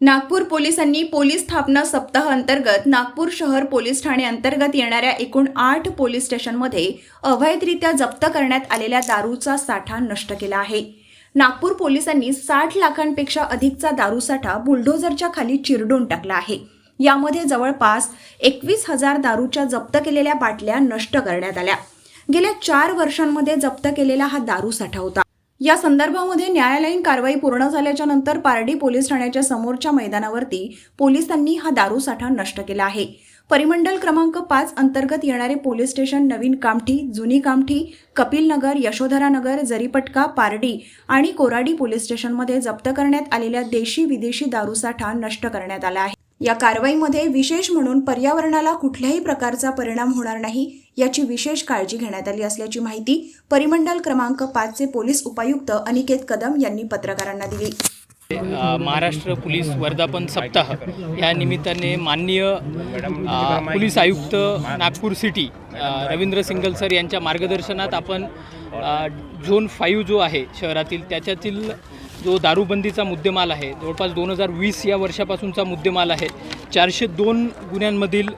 नागपूर पोलिसांनी पोलीस स्थापना सप्ताह अंतर्गत नागपूर शहर पोलीस ठाणे अंतर्गत येणाऱ्या एकूण आठ पोलीस स्टेशनमध्ये अवैधरित्या जप्त करण्यात आलेल्या दारूचा साठा नष्ट केला आहे. नागपूर पोलिसांनी साठ लाखांपेक्षा अधिकचा दारूसाठा बुलडोझरच्या खाली चिरडून टाकला आहे. यामध्ये जवळपास एकवीस हजार दारूच्या जप्त केलेल्या बाटल्या नष्ट करण्यात आल्या. गेल्या चार वर्षांमध्ये जप्त केलेला हा दारू साठा होता. या संदर्भामध्ये न्यायालयीन कारवाई पूर्ण झाल्याच्यानंतर पारडी पोलीस ठाण्याच्या समोरच्या मैदानावरती पोलिसांनी हा दारूसाठा नष्ट केला आहे. परिमंडल क्रमांक पाच अंतर्गत येणारे पोलीस स्टेशन नवीन कामठी जुनी कामठी कपिलनगर यशोधरानगर जरीपटका पारडी आणि कोराडी पोलीस स्टेशनमध्ये जप्त करण्यात आलेल्या देशी विदेशी दारूसाठा नष्ट करण्यात आला आहे. या कारवाईमध्ये विशेष म्हणून पर्यावरणाला कुठल्याही प्रकारचा परिणाम होणार नाही याची विशेष काळजी घेण्यात आली असल्याची माहिती परिमंडल क्रमांक पाचचे पोलीस उपायुक्त अनिकेत कदम यांनी पत्रकारांना दिली. महाराष्ट्र पोलीस वर्धापन सप्ताह या निमित्ताने माननीय पोलीस आयुक्त नागपूर सिटी रवींद्र सिंगल सर यांच्या मार्गदर्शनात आपण झोन फाईव्ह जो आहे शहरातील त्याच्यातील जो दारूबंदीचा मुद्देमाल आहे जवळपास दोन हजार वीस या वर्षापासूनचा मुद्देमाल आहे. चारशे दोन गुन्ह्यांमधील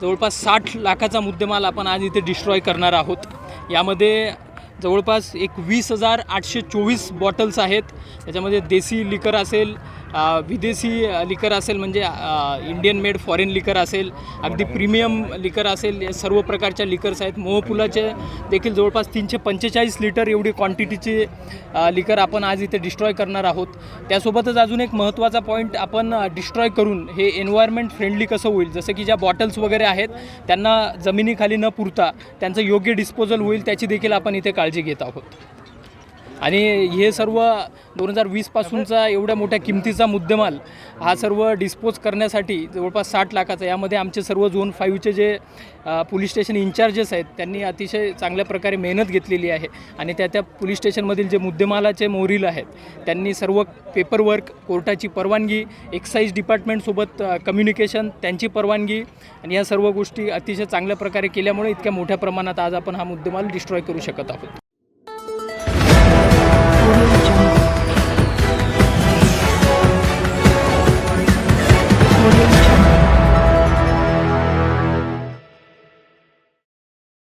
जवळपास साठ लाखाचा मुद्देमाल आपण आज इथे डिस्ट्रॉय करणार आहोत. यामध्ये जवळपास एक वीस हजार आठशे चोवीस बॉटल्स आहेत. त्याच्यामध्ये देसी लिकर असेल विदेशी लिकर असेल म्हणजे इंडियन मेड फॉरेन लिकर असेल अगदी प्रीमियम लिकर असेल या सर्व प्रकारच्या लिकर्स आहेत. मोहपुलाचे देखील जवळपास तीनशे पंचेचाळीस लिटर एवढी क्वांटिटीची लिकर आपण आज इथे डिस्ट्रॉय करणार आहोत. त्यासोबतच अजून एक महत्त्वाचा पॉईंट आपण डिस्ट्रॉय करून हे एन्व्हायरमेंट फ्रेंडली कसं होईल जसं की ज्या बॉटल्स वगैरे आहेत त्यांना जमिनीखाली न पुरता त्यांचं योग्य डिस्पोजल होईल त्याची देखील आपण इथे काळजी घेत आहोत. आणि हे सर्व दोन हजार वीसपासूनचा एवढ्या मोठ्या किमतीचा मुद्देमाल हा सर्व डिस्पोज करण्यासाठी जवळपास साठ लाखाचा यामध्ये आमचे सर्व झोन फाईव्हचे जे पोलीस स्टेशन इन्चार्जेस आहेत त्यांनी अतिशय चांगल्या प्रकारे मेहनत घेतलेली आहे. आणि त्या त्या पोलीस स्टेशनमधील जे मुद्देमालाचे मोरील आहेत त्यांनी सर्व पेपरवर्क कोर्टाची परवानगी एक्साईज डिपार्टमेंटसोबत कम्युनिकेशन त्यांची परवानगी आणि या सर्व गोष्टी अतिशय चांगल्या प्रकारे केल्यामुळे इतक्या मोठ्या प्रमाणात आज आपण हा मुद्देमाल डिस्ट्रॉय करू शकत आहोत. California.